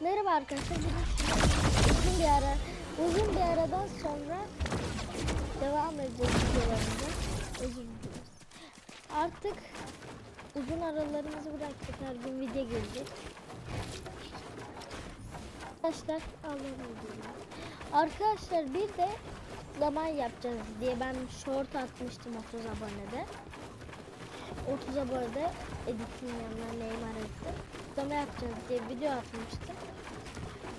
Merhaba arkadaşlar. Uzun bir ara, uzun bir aradan sonra devam edeceğiz videolarımıza. Özür dileriz. Artık uzun aralarımızı bıraktık. Her gün video gelecek. Arkadaşlar Allah'ım. Arkadaşlar bir de zaman yapacağız diye ben short atmıştım 30 abonede. 30 abonede editin yanına Neymar etti. Kutlama yapacağız diye video atmıştım.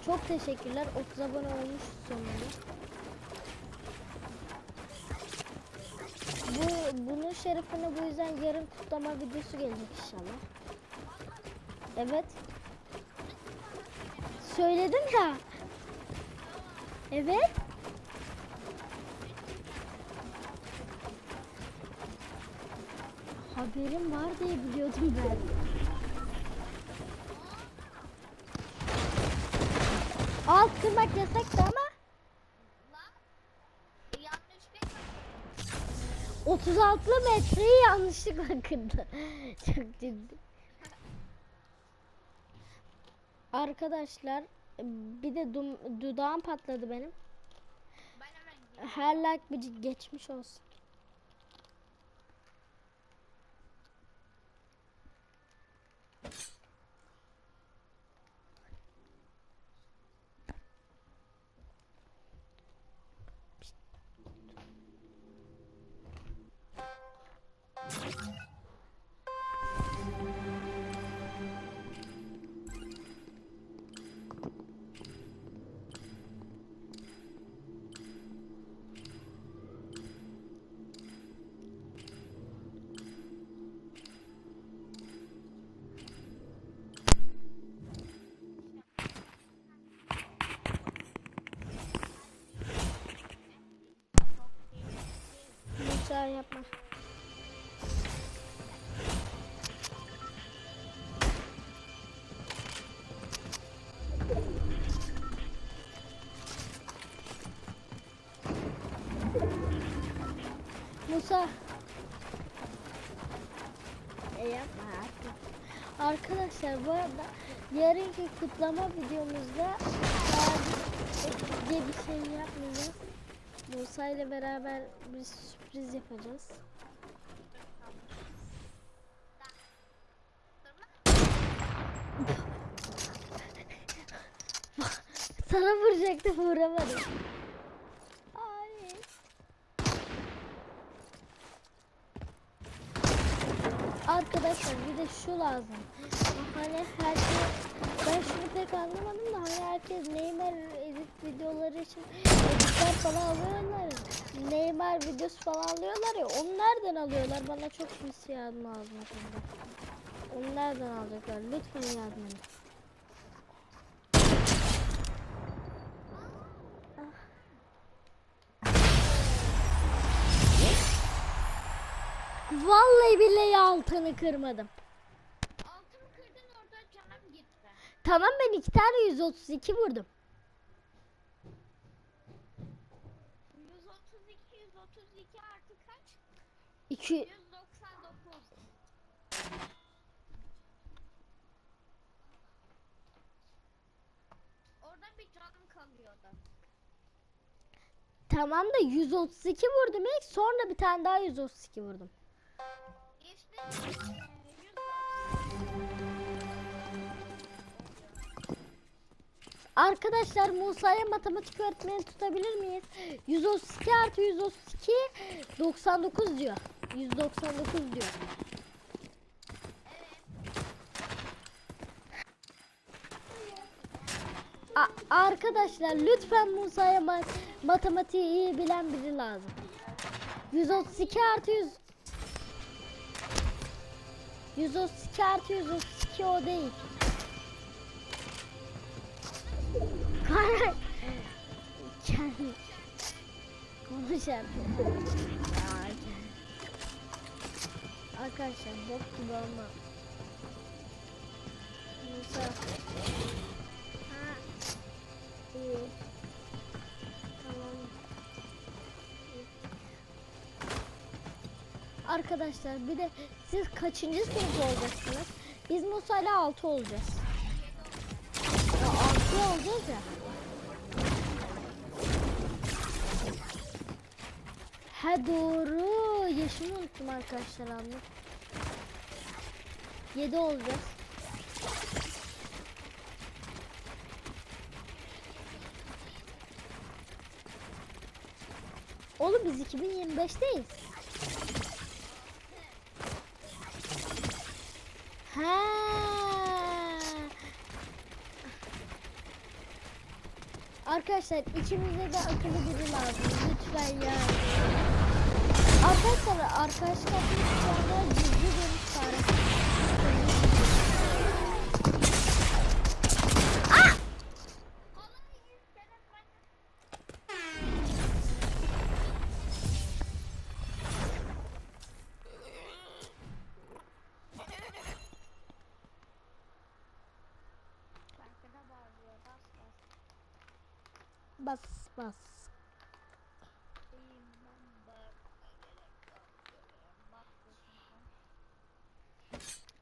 Çok teşekkürler. 30 abone olmuş sonunda. Bu bunun şerefine bu yüzden yarın kutlama videosu gelecek inşallah. Evet. Söyledim ya. Evet. Haberim var diye biliyordum ben. Kırmak yasaktı ama Yanlış 36 metreyi yanlışlıkla kırdı. Çok ciddi. Arkadaşlar bir de dudağım patladı benim. Her like bir geçmiş olsun. Yapma. Musa. E yapma artık. Arkadaşlar bu arada yarınki kutlama videomuzda diye bir şey yapmayacağız. Musa ile beraber bir sürpriz yapacağız. Sana vuracaktım vuramadım. Arkadaşlar bir de şu lazım. Hani herkes ben şunu pek anlamadım da hani herkes Neymar videoları için editler falan alıyorlar. Neymar videosu falan alıyorlar ya. Onu nereden alıyorlar? Bana çok şey yardım lazım. Onu nereden alacaklar? Lütfen yardım edin. Vallahi billahi altını kırmadım. Altımı kırdın orada canım gitti. Tamam ben iki tane 132 vurdum. 132, 132 artı kaç? 2 199. Orada bir canım kalıyordu. tamam da 132 vurdum ilk sonra bir tane daha 132 vurdum. İşte eee, 190. Arkadaşlar Musa'ya matematik öğretmeni tutabilir miyiz? 132 artı 132 99 diyor. 199 diyor. A- arkadaşlar lütfen Musa'ya ma- matematiği iyi bilen biri lazım. 132 artı 100 132 artı 132 o değil. Karar. Kendi. Arkadaşlar bok gibi ama. Musa. Ha. İyi. Tamam. İyi. Arkadaşlar bir de siz kaçıncı sınıf olacaksınız? Biz Musa ile 6 olacağız. Ya, altı olacak? Ha doğru. Yaşımı unuttum arkadaşlar anlık. 7 olacağız. Oğlum biz 2025'teyiz. Ha. Arkadaşlar ikimize de akıllı biri lazım. Lütfen ya. Arkadaşlar arkadaşlar şu anda ciddi dönüş tarifi. Bas bas.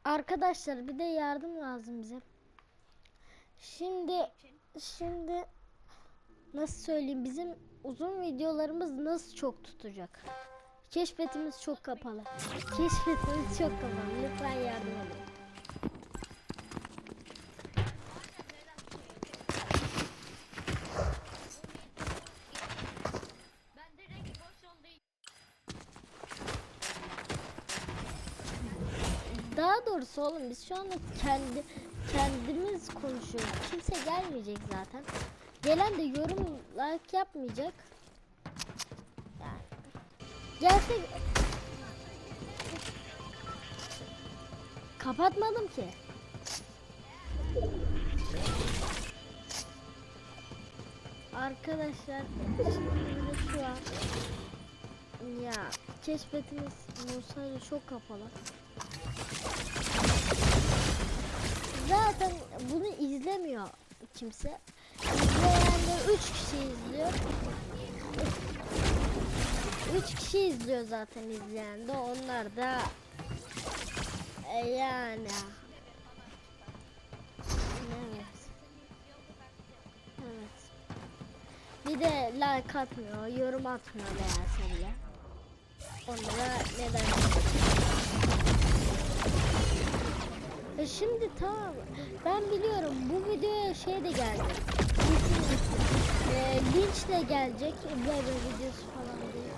Arkadaşlar bir de yardım lazım bize. Şimdi şimdi nasıl söyleyeyim bizim uzun videolarımız nasıl çok tutacak? Keşfetimiz çok kapalı. Keşfetimiz çok kapalı. Lütfen yardım edin. Doğrusu oğlum biz şu anda kendi kendimiz konuşuyoruz. Kimse gelmeyecek zaten. Gelen de yorum like yapmayacak. Yani gelse kapatmadım ki. Arkadaşlar şimdi şu an ya keşfetimiz Musa'yla çok kapalı. Zaten bunu izlemiyor kimse. İzleyenler 3 kişi izliyor. 3 kişi izliyor zaten izleyen de onlar da e, yani evet. Evet. Bir de like atmıyor, yorum atmıyor veya bile. Onlara neden? E şimdi tamam. Ben biliyorum bu videoya şey de geldi. Kesin e, linç de gelecek. Böyle videosu falan diye.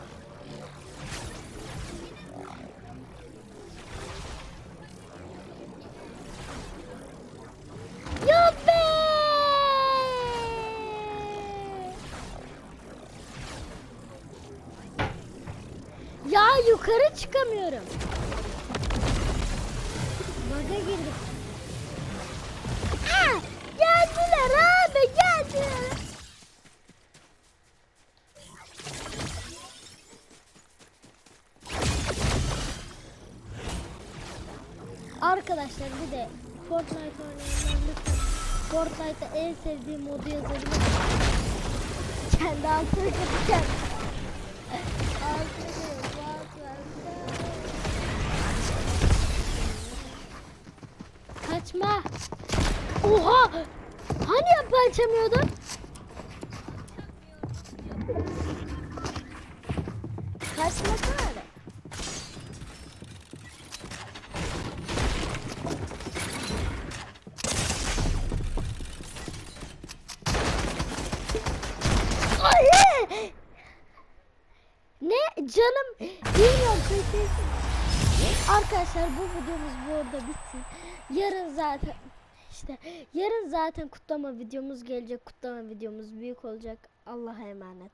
Ya yukarı çıkamıyorum. Arkadaşlar bir de Fortnite oynayanlar lütfen Fortnite'da en sevdiğim modu yazabilir. Kendi. Altını kapatacak. Kaçma. Oha! Hani yapı açamıyordun? Ne canım bilmiyorum sesi. Arkadaşlar bu videomuz bu arada. Yarın zaten işte yarın zaten kutlama videomuz gelecek. Kutlama videomuz büyük olacak. Allah'a emanet.